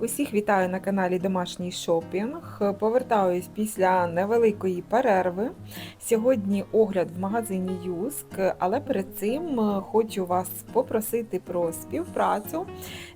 Усіх вітаю на каналі Домашній шопінг. Повертаюсь після невеликої перерви. Сьогодні огляд в магазині Юск, але перед цим е, хочу вас попросити про співпрацю.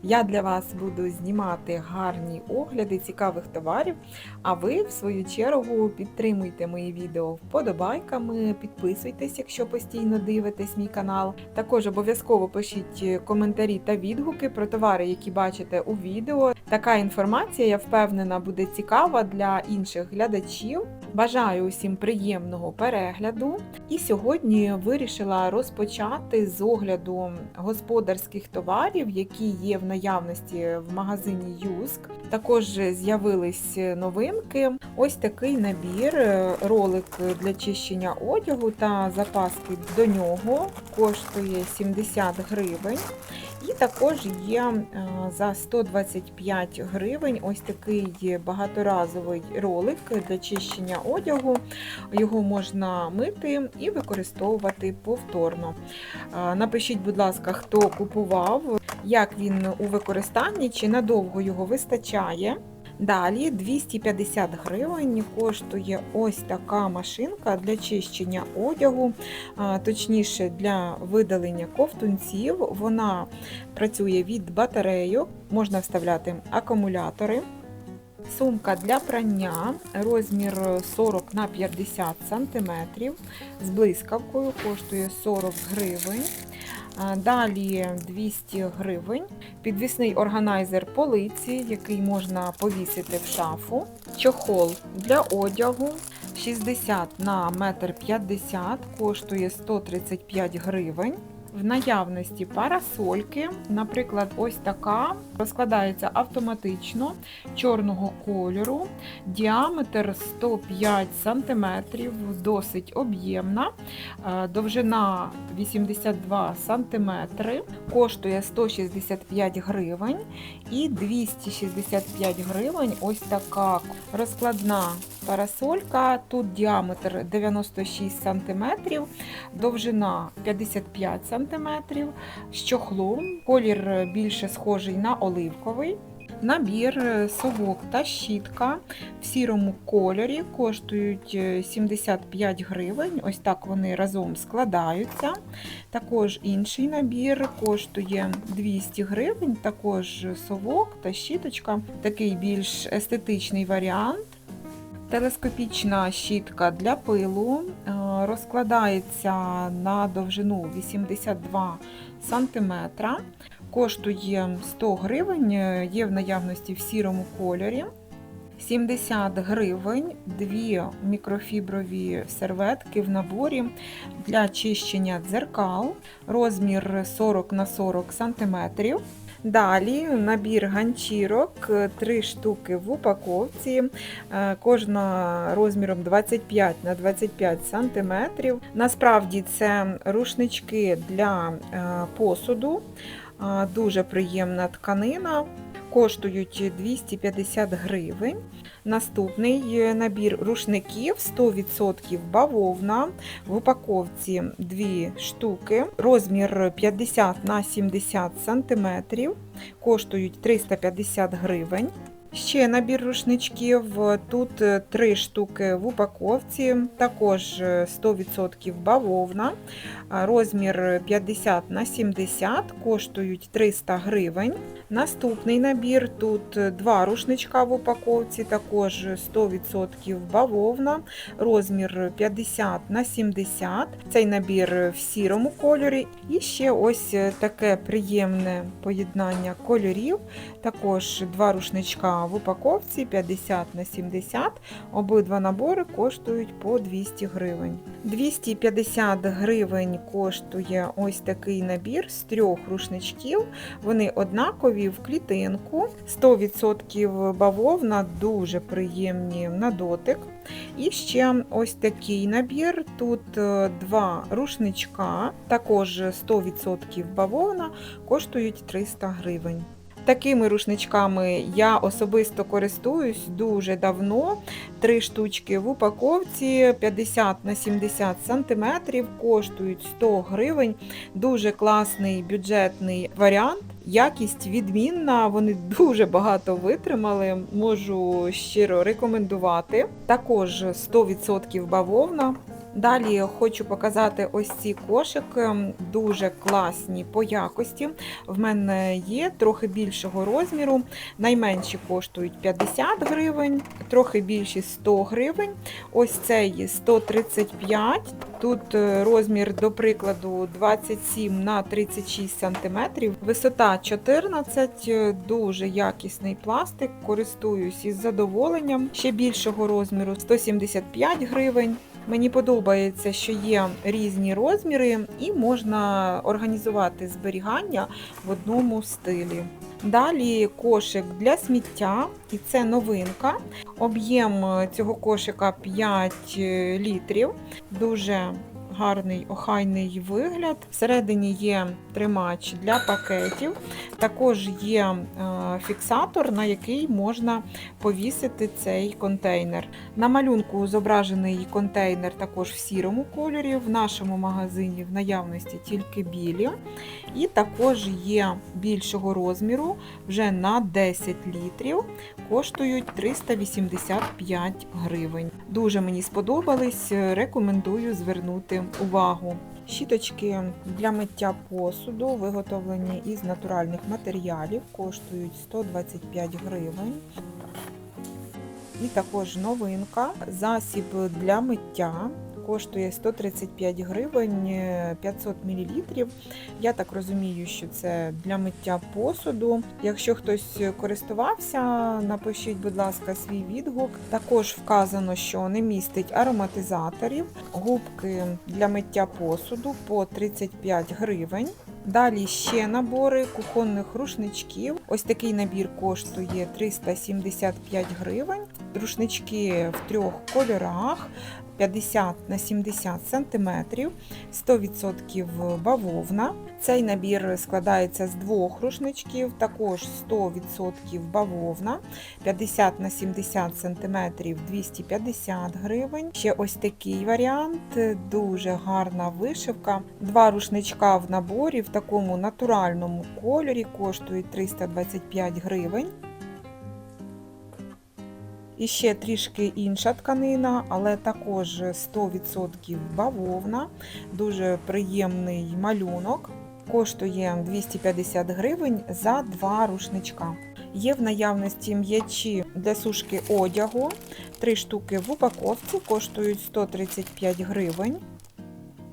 Я для вас буду знімати гарні огляди цікавих товарів. А ви, в свою чергу, підтримуйте мої відео вподобайками, підписуйтесь, якщо постійно дивитесь мій канал. Також обов'язково пишіть коментарі та відгуки про товари, які бачите у відео. Така інформація, я впевнена, буде цікава для інших глядачів. Бажаю усім приємного перегляду. І сьогодні вирішила розпочати з огляду господарських товарів, які є в наявності в магазині Юск. Також з'явились новинки. Ось такий набір, е, ролик для чищення одягу та запаски до нього коштує 70 гривень. І також є е, за 125 гривень ось такий багаторазовий ролик для чищення одягу. Його можна мити і використовувати повторно. Е, Напишіть, будь ласка, хто купував, як він у використанні, чи надовго його вистачає. Далі 250 гривень коштує ось така машинка для чищення одягу, точніше для видалення ковтунців. Вона працює від батарейок, можна вставляти акумулятори. Сумка для прання, розмір 40 на 50 см, з блискавкою коштує 40 гривень. Далі 200 гривень. Підвісний органайзер полиці, який можна повісити в шафу. Чохол для одягу 60 на 1,50 м, коштує 135 гривень. В наявності парасольки, наприклад, ось така. Розкладається автоматично чорного кольору, діаметр 105 см, досить об'ємна, е, довжина 82 см, коштує 165 гривень. І 265 гривень ось така. Розкладна парасолька. Тут діаметр 96 см, довжина 55 см, з чохлом, колір більше схожий на оливковий. Набір, е, совок та щітка в сірому кольорі коштують е, 75 гривень. Ось так вони разом складаються. Також інший набір коштує 200 гривень, також совок та щіточка, такий більш естетичний варіант. Телескопічна щітка для пилу е, розкладається на довжину 82 см, коштує 100 гривень, е, є в наявності в сірому кольорі. 70 гривень, дві мікрофіброві серветки в наборі для чищення дзеркал, розмір 40 на 40 см. Далі набір ганчірок, 3 штуки в упаковці, е, кожна розміром 25 на 25 см. Насправді це рушнички для е, посуду, Е, дуже приємна тканина. Коштують 250 гривень. Наступний е, набір рушників 100% бавовна. В упаковці 2 штуки, розмір 50 на 70 см, коштують 350 гривень. Ще набір рушничків. Тут 3 штуки в упаковці, також е, 100% бавовна. Розмір 50 на 70 коштують 300 гривень. Наступний набір тут два рушничка в упаковці, також 100% бавовна, розмір 50 на 70. Цей набір в сірому кольорі. І ще ось таке приємне поєднання кольорів. Також два рушничка в упаковці 50 на 70. Обидва набори коштують по 200 гривень. 250 гривень коштує ось такий набір з трьох рушничків. Вони однакові в клітинку, 100% бавовна, дуже приємні на дотик. І ще ось такий набір. Тут е, два рушничка, також 100% бавовна, коштують 300 гривень. Такими рушничками я особисто користуюсь дуже давно. Три штучки в упаковці 50 на 70 см, коштують 100 гривень. Дуже класний бюджетний варіант. Якість відмінна, вони дуже багато витримали. Можу щиро рекомендувати. Також 100% бавовна. Далі хочу показати ось ці кошики, дуже класні по якості. В мене є трохи більшого розміру. Найменші коштують 50 гривень, трохи більші 100 гривень. Ось цей 135. Тут е, розмір, до прикладу, 27 на 36 см, висота 14, е, дуже якісний пластик, користуюсь із задоволенням. Ще більшого розміру 175 гривень. Мені подобається, що є різні розміри, і можна організувати зберігання в одному стилі. Далі кошик для сміття, і це новинка. Об'єм цього кошика 5 літрів. Дуже гарний охайний вигляд. Всередині є тримач для пакетів, також є е, фіксатор, на який можна повісити цей контейнер. На малюнку зображений контейнер також в сірому кольорі. В нашому магазині в наявності тільки білі. І також є більшого розміру вже на 10 літрів, коштують 385 гривень. Дуже мені сподобались, рекомендую звернути увагу. Щіточки для миття посуду, виготовлені із натуральних матеріалів, коштують 125 гривень. І також новинка, засіб для миття коштує 135 гривень 500 мл. Я так розумію, що це для миття посуду. Якщо хтось користувався, напишіть, будь ласка, свій відгук. Також вказано, що не містить ароматизаторів, губки для миття посуду по 35 гривень. Далі ще набори кухонних рушничків. Ось такий набір коштує 375 гривень. Рушнички в трьох кольорах. 50 на 70 см, 100% бавовна. Цей набір складається з двох рушничків, також 100% бавовна, 50 на 70 см 250 гривень. Ще ось такий варіант, дуже гарна вишивка. Два рушничка в наборі в такому натуральному кольорі коштують 325 гривень. І ще трішки інша тканина, але також 100% бавовна, дуже приємний малюнок. Коштує 250 гривень за два рушничка. Є в наявності м'ячі для сушки одягу. Три штуки в упаковці коштують 135 гривень.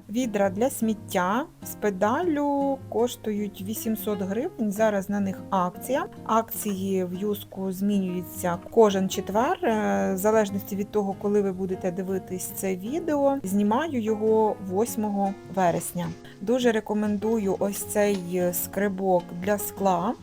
Відра для сміття з педаллю коштують 800 гривень. Зараз на них акція. Акції в юску змінюються кожен четвер, е, в залежності від того, коли ви будете дивитись це відео. Знімаю його 8 вересня. Дуже рекомендую ось цей скрибок для скла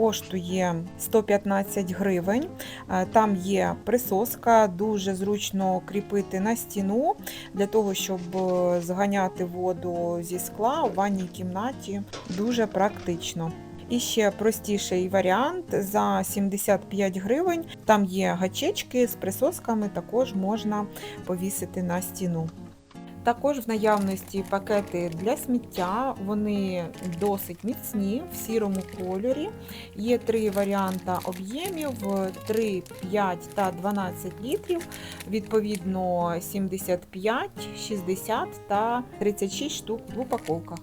коштує 115 гривень. Е, там є присоска, дуже зручно кріпити на стіну для того, щоб е, зганяти воду зі скла у ванній кімнаті. Дуже практично. І ще простіший варіант за 75 гривень. Там є гачечки з присосками, також можна повісити на стіну. Також в наявності пакети для сміття, вони досить міцні в сірому кольорі. Є три варіанти об'ємів: 3, 5 та 12 літрів, відповідно 75, 60 та 36 штук в упаковках.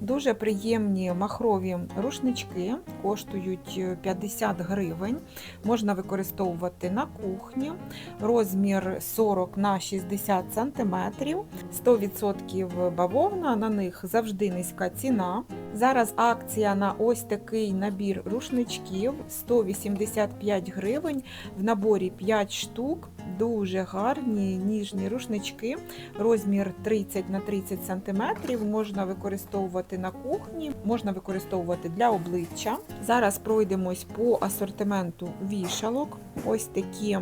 Дуже приємні махрові рушнички, коштують 50 гривень. Можна використовувати на кухні. Розмір 40 на 60 см, 100% бавовна, на них завжди низька ціна. Зараз акція на ось такий набір рушничків 185 гривень. В наборі 5 штук, дуже гарні ніжні рушнички, розмір 30 на 30 см. Можна використовувати на кухні, можна використовувати для обличчя. Зараз пройдемось по асортименту вішалок. Ось такі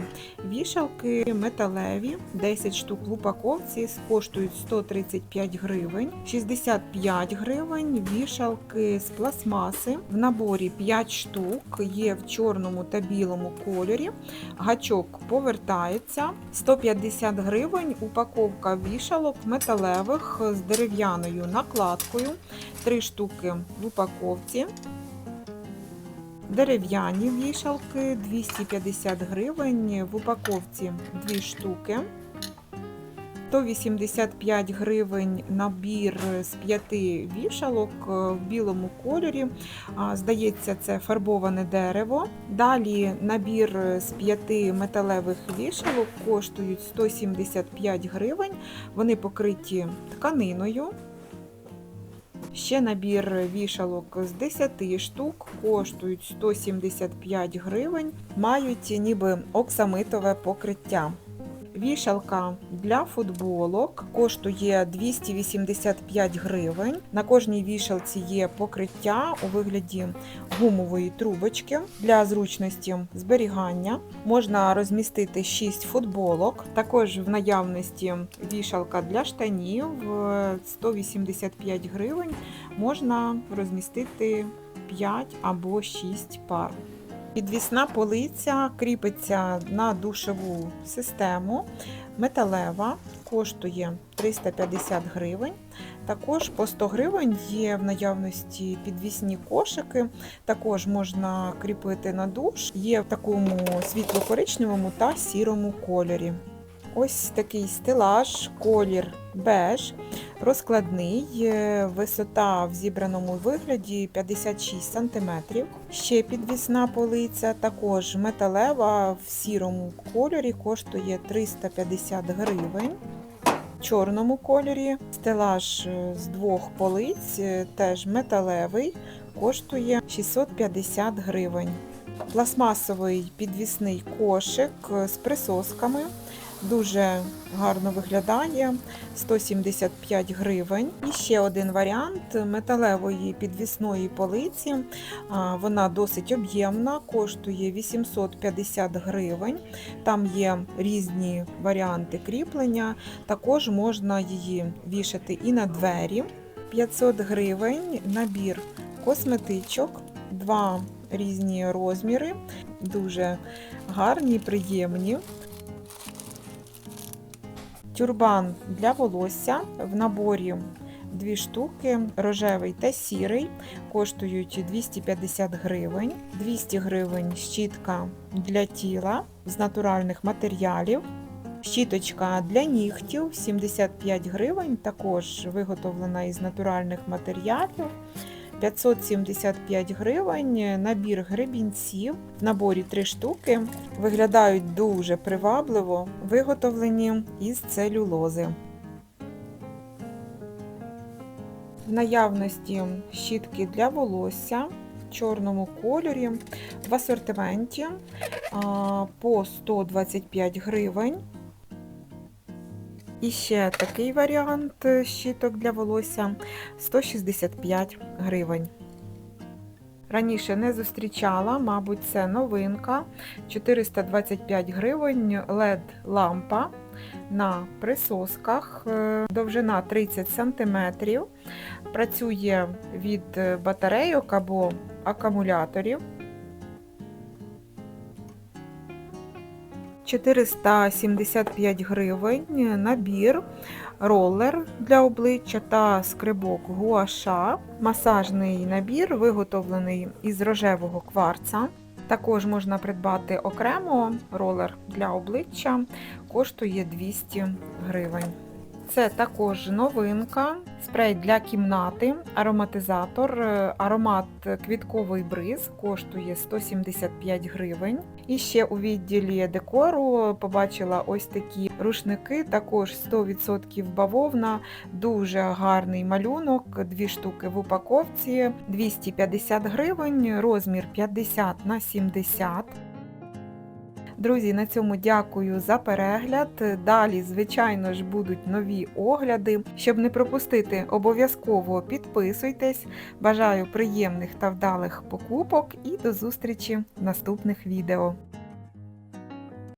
вішалки металеві, 10 штук в упаковці, коштують 135 гривень, 65 гривень, вішалки з пластмаси. В наборі 5 штук, є в чорному та білому кольорі. Гачок повертається. 150 гривень, упаковка вішалок металевих з дерев'яною накладкою. 3 штуки в упаковці. Дерев'яні вішалки 250 гривень, в упаковці 2 штуки. 185 гривень набір з 5 вішалок в білому кольорі. Здається, це фарбоване дерево. Далі набір з 5 металевих вішалок коштують 175 гривень. Вони покриті тканиною. Ще набір вішалок з 10 штук коштують 175 гривень, мають ніби оксамитове покриття. Вішалка для футболок коштує 285 гривень. На кожній вішалці є покриття у вигляді гумової трубочки для зручності зберігання. Можна розмістити 6 футболок. Також в наявності вішалка для штанів 185 гривень. Можна розмістити 5 або 6 пар. Підвісна полиця кріпиться на душову систему. Металева коштує 350 гривень. Також по 100 гривень є в наявності підвісні кошики. Також можна кріпити на душ. Є в такому світло-коричневому та сірому кольорі. Ось такий стелаж, колір беж, розкладний, висота в зібраному вигляді 56 см. Ще підвісна полиця, також металева в сірому кольорі, коштує 350 гривень. В чорному кольорі стелаж з двох полиць, теж металевий, коштує 650 гривень. Пластмасовий підвісний кошик з присосками. Дуже гарно виглядає 175 гривень. І ще один варіант металевої підвісної полиці. Вона досить об'ємна, коштує 850 гривень. Там є різні варіанти кріплення. Також можна її вішати і на двері. 500 гривень набір косметичок, два різні розміри, дуже гарні, приємні. Тюрбан для волосся в наборі дві штуки, рожевий та сірий, коштують 250 гривень, 200 гривень щітка для тіла з натуральних матеріалів. Щіточка для нігтів 75 гривень, також виготовлена із натуральних матеріалів. 575 гривень, набір гребінців, в наборі 3 штуки. Виглядають дуже привабливо, виготовлені із целюлози. В наявності щітки для волосся в чорному кольорі, в асортименті по 125 гривень. І ще такий варіант щиток для волосся 165 гривень. Раніше не зустрічала, мабуть, це новинка. 425 гривень led лампа на присосках, е, довжина 30 см. Працює від батарейок або акумуляторів. 475 гривень набір, ролер для обличчя та скрибок гуаша. Масажний набір виготовлений із рожевого кварца. Також можна придбати окремо ролер для обличчя, коштує 200 гривень. Це також новинка, спрей для кімнати, ароматизатор, е, аромат квітковий бриз коштує 175 гривень. І ще у відділі декору побачила ось такі рушники, також 100% бавовна, дуже гарний малюнок, дві штуки в упаковці, 250 гривень, розмір 50 на 70 Друзі, на цьому дякую за перегляд. Далі, звичайно ж, будуть нові огляди. Щоб не пропустити, обов'язково підписуйтесь. Бажаю приємних та вдалих покупок і до зустрічі в наступних відео.